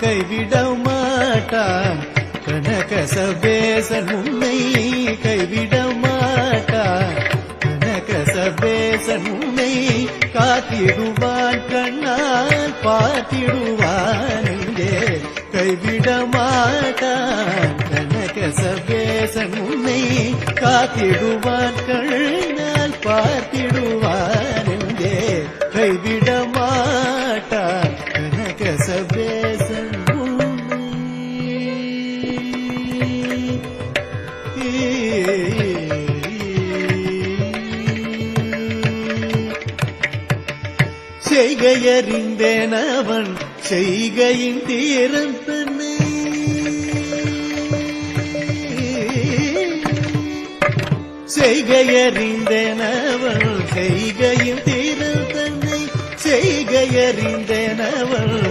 கைவிட மாட்டான் கனக சபேசன் உன்னை கைவிட மாட்டான் கனக சபேசன் உன்னை காத்திடுவான் கண்ணால் பார்த்திடுவான் இங்கே. கைவிட மாட்டான் கனக சபேசன் உன்னை காத்திடுவான் கண்ணால் பார்த்திடுவான் இங்கே. கைவிட மாட்டான் செய்கையறிந்தேன் அவன் செய்கையின் தீரம் தன்னை. செய்கையறிந்தேன் அவன் செய்கையின் தீரம் தன்னை. செய்கையறிந்தேன் அவன்